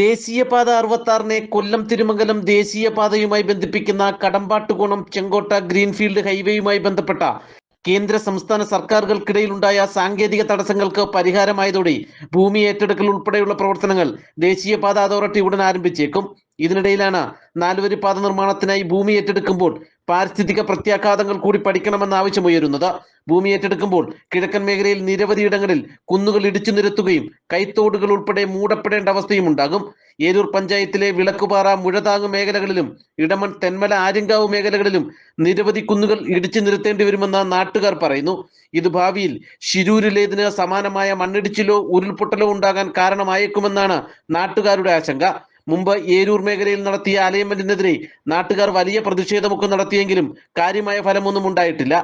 ദേശീയപാത അറുപത്താറിനെ കൊല്ലം തിരുമംഗലം ദേശീയപാതയുമായി ബന്ധിപ്പിക്കുന്ന കടമ്പാട്ടുകോണം ചെങ്കോട്ട ഗ്രീൻഫീൽഡ് ഹൈവേയുമായി ബന്ധപ്പെട്ട കേന്ദ്ര സംസ്ഥാന സർക്കാരുകൾക്കിടയിലുണ്ടായ സാങ്കേതിക തടസ്സങ്ങൾക്ക് പരിഹാരമായതോടെ ഭൂമി ഏറ്റെടുക്കൽ ഉൾപ്പെടെയുള്ള പ്രവർത്തനങ്ങൾ ദേശീയപാത അതോറിറ്റി ഉടൻ ആരംഭിച്ചേക്കും. ഇതിനിടയിലാണ് നാലുവരി പാത നിർമ്മാണത്തിനായി ഭൂമി ഏറ്റെടുക്കുമ്പോൾ പാരിസ്ഥിതിക പ്രത്യാഘാതങ്ങൾ കൂടി പഠിക്കണമെന്ന ആവശ്യം ആവശ്യമുയരുന്നത് ഭൂമി ഏറ്റെടുക്കുമ്പോൾ കിഴക്കൻ മേഖലയിൽ നിരവധിയിടങ്ങളിൽ കുന്നുകൾ ഇടിച്ചു നിരത്തുകയും കൈത്തോടുകൾ ഉൾപ്പെടെ മൂടപ്പെടേണ്ട അവസ്ഥയും ഉണ്ടാകും. ഏരൂർ പഞ്ചായത്തിലെ വിളക്കുപാറ മുഴതാങ് മേഖലകളിലും ഇടമൺ തെന്മല ആര്യങ്കാവ് മേഖലകളിലും നിരവധി കുന്നുകൾ ഇടിച്ചു നിരത്തേണ്ടി വരുമെന്ന് നാട്ടുകാർ പറയുന്നു. ഇത് ഭാവിയിൽ ശിരൂരിലേതിന് സമാനമായ മണ്ണിടിച്ചിലോ ഉരുൾപൊട്ടലോ ഉണ്ടാകാൻ കാരണമായേക്കുമെന്നാണ് നാട്ടുകാരുടെ ആശങ്ക. മുമ്പ് ഏരൂർ മേഖലയിൽ നടത്തിയ അലൈൻമെന്റിനെതിരെ നാട്ടുകാർ വലിയ പ്രതിഷേധമൊക്കെ നടത്തിയെങ്കിലും കാര്യമായ ഫലമൊന്നും ഉണ്ടായിട്ടില്ല.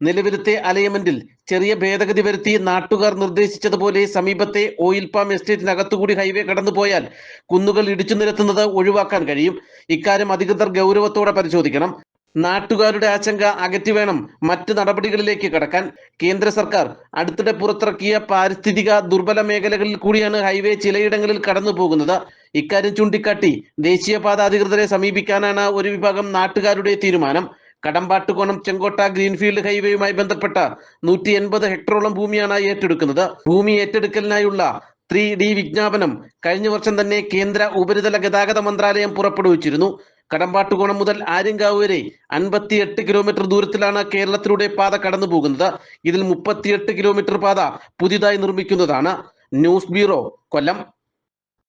നിലവിലത്തെ അലൈൻമെന്റിൽ ചെറിയ ഭേദഗതി വരുത്തി നാട്ടുകാർ നിർദ്ദേശിച്ചതുപോലെ സമീപത്തെ ഓയിൽ പാം എസ്റ്റേറ്റിനകത്തുകൂടി ഹൈവേ കടന്നുപോയാൽ കുന്നുകൾ ഇടിച്ചു നിരത്തുന്നത് ഒഴിവാക്കാൻ കഴിയും. ഇക്കാര്യം അധികൃതർ ഗൗരവത്തോടെ പരിശോധിക്കണം. നാട്ടുകാരുടെ ആശങ്ക അകറ്റി വേണം മറ്റ് നടപടികളിലേക്ക് കടക്കാൻ. കേന്ദ്ര സർക്കാർ അടുത്തിടെ പുറത്തിറക്കിയ പാരിസ്ഥിതിക ദുർബല മേഖലകളിൽ കൂടിയാണ് ഹൈവേ ചിലയിടങ്ങളിൽ കടന്നു പോകുന്നത് ഇക്കാര്യം ചൂണ്ടിക്കാട്ടി ദേശീയപാത അധികൃതരെ സമീപിക്കാനാണ് ഒരു വിഭാഗം നാട്ടുകാരുടെ തീരുമാനം. കടമ്പാട്ടുകോണം ചെങ്കോട്ട ഗ്രീൻഫീൽഡ് ഹൈവേയുമായി ബന്ധപ്പെട്ട നൂറ്റി എൺപത് ഹെക്ടറോളം ഭൂമിയാണ് ഏറ്റെടുക്കുന്നത്. ഭൂമി ഏറ്റെടുക്കലിനായുള്ള ത്രീ ഡി വിജ്ഞാപനം കഴിഞ്ഞ വർഷം തന്നെ കേന്ദ്ര ഉപരിതല ഗതാഗത മന്ത്രാലയം പുറപ്പെടുവിച്ചിരുന്നു. കടമ്പാട്ടുകോണം മുതൽ ആര്യങ്കാവ് വരെ അൻപത്തിയെട്ട് കിലോമീറ്റർ ദൂരത്തിലാണ് കേരളത്തിലൂടെ പാത കടന്നു പോകുന്നത് ഇതിൽ മുപ്പത്തിയെട്ട് കിലോമീറ്റർ പാത പുതിയതായി നിർമ്മിക്കുന്നതാണ്. News bureau Kollam.